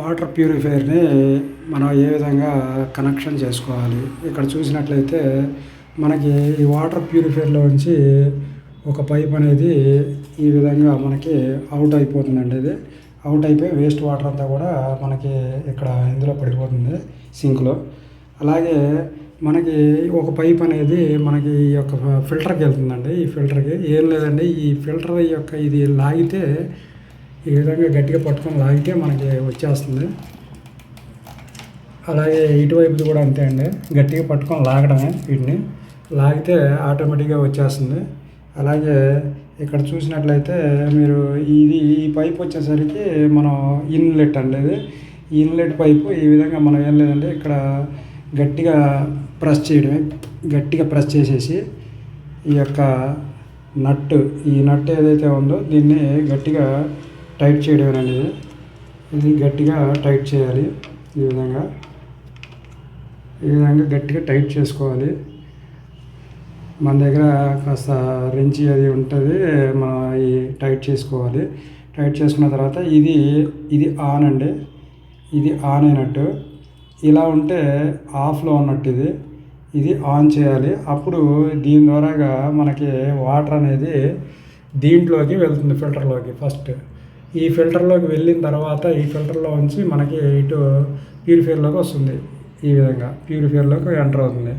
Water ప్యూరిఫైయర్ని మనం ఏ విధంగా connection చేసుకోవాలి? ఇక్కడ చూసినట్లయితే మనకి ఈ వాటర్ ప్యూరిఫైయర్లో నుంచి ఒక పైప్ అనేది ఈ విధంగా మనకి అవుట్ అయిపోతుందండి ఇది. అవుట్ అయిపోయి వేస్ట్ వాటర్ అంతా కూడా మనకి ఇక్కడ ఇందులో పడిపోతుంది సింక్లో. అలాగే మనకి ఒక పైప్ అనేది మనకి ఈ యొక్క ఫిల్టర్కి వెళ్తుందండి. ఈ ఫిల్టర్కి ఏం లేదండి. ఈ ఫిల్టర్ యొక్క ఇది లాగితే ఈ విధంగా గట్టిగా పట్టుకొని లాగితే మనకి వచ్చేస్తుంది. అలాగే ఇటువైపుది కూడా అంతే అండి. గట్టిగా పట్టుకొని లాగడమే వీటిని. లాగితే ఆటోమేటిక్గా వచ్చేస్తుంది. అలాగే ఇక్కడ చూసినట్లయితే మీరు ఇది ఈ పైప్ వచ్చేసరికి మనం ఇన్లెట్ అండి. ఇది ఇన్లెట్ పైపు ఈ విధంగా మనం ఏం లేదంటే ఇక్కడ గట్టిగా ప్రెస్ చేయడమే. గట్టిగా ప్రెస్ చేసేసి ఈ యొక్క నట్టు ఈ నట్ ఏదైతే ఉందో దీన్ని గట్టిగా టైట్ చేయడం అనేది ఇది గట్టిగా టైట్ చేయాలి. ఈ విధంగా ఈ విధంగా గట్టిగా టైట్ చేసుకోవాలి. మన దగ్గర కాస్త రెంచి అది ఉంటుంది మనం ఈ టైట్ చేసుకోవాలి. టైట్ చేసుకున్న తర్వాత ఇది ఇది ఆన్ అండి. ఇది ఆన్ అయినట్టు. ఇలా ఉంటే ఆఫ్లో ఉన్నట్టు ఇది. ఇది ఆన్ చేయాలి. అప్పుడు దీని ద్వారాగా మనకి వాటర్ అనేది దీంట్లోకి వెళ్తుంది ఫిల్టర్లోకి ఫస్ట్. ఈ ఫిల్టర్లోకి వెళ్ళిన తర్వాత ఈ ఫిల్టర్లో ఉంచి మనకి ఇటు ప్యూరిఫైర్లోకి వస్తుంది ఈ విధంగా. ప్యూరిఫైర్లోకి ఎంటర్ అవుతుంది.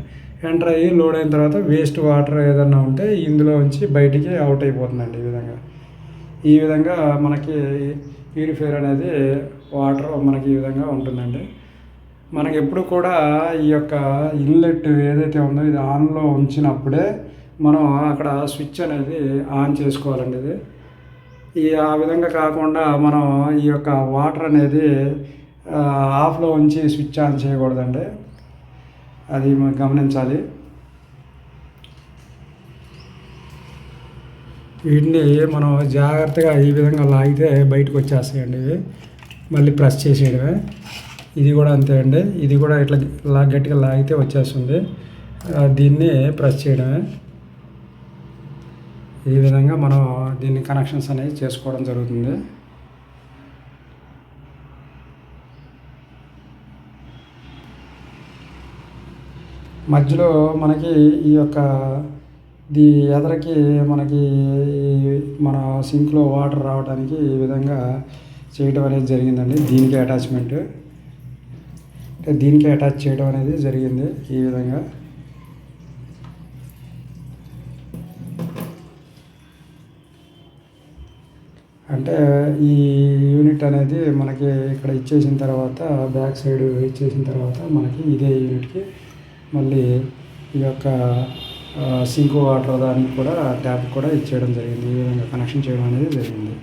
ఎంటర్ అయ్యి లోడ్ అయిన తర్వాత వేస్ట్ వాటర్ ఏదన్నా ఉంటే ఇందులో ఉంచి బయటికి అవుట్ అయిపోతుందండి ఈ విధంగా. ఈ విధంగా మనకి ప్యూరిఫైర్ అనేది వాటర్ మనకి ఈ విధంగా ఉంటుందండి. మనకి ఎప్పుడు కూడా ఈ యొక్క ఇన్లెట్ ఏదైతే ఉందో ఇది ఆన్లో ఉంచినప్పుడే మనం అక్కడ స్విచ్ అనేది ఆన్ చేసుకోవాలండి ఇది. ఈ ఆ విధంగా కాకుండా మనం ఈ యొక్క వాటర్ అనేది ఆఫ్లో ఉంచి స్విచ్ ఆన్ చేయకూడదండి. అది మనం గమనించాలి. వీటిని మనం జాగ్రత్తగా ఈ విధంగా లాగితే బయటకు వచ్చేస్తాయండి ఇవి. మళ్ళీ ప్రెస్ చేసేయడమే. ఇది కూడా అంతే అండి. ఇది కూడా ఇట్లా లా గట్టిగా లాగితే వచ్చేస్తుంది. దీన్ని ప్రెస్ చేయడమే. ఈ విధంగా మనం దీన్ని కనెక్షన్స్ అనేవి చేసుకోవడం జరుగుతుంది. మధ్యలో మనకి ఈ యొక్క దీ ఎదరకి మనకి మన సింక్లో వాటర్ రావడానికి ఈ విధంగా చేయడం అనేది జరిగిందండి. దీనికి అటాచ్మెంట్ అంటే దీనికి అటాచ్ చేయడం అనేది జరిగింది ఈ విధంగా. అంటే ఈ యూనిట్ అనేది మనకి ఇక్కడ ఇచ్చేసిన తర్వాత బ్యాక్ సైడ్ ఇచ్చేసిన తర్వాత మనకి ఇదే యూనిట్కి మళ్ళీ ఈ యొక్క సింక్ వాటర్ దానికి కూడా ట్యాప్ కూడా ఇచ్చేయడం జరిగింది. ఈ విధంగా కనెక్షన్ చేయడం అనేది జరిగింది.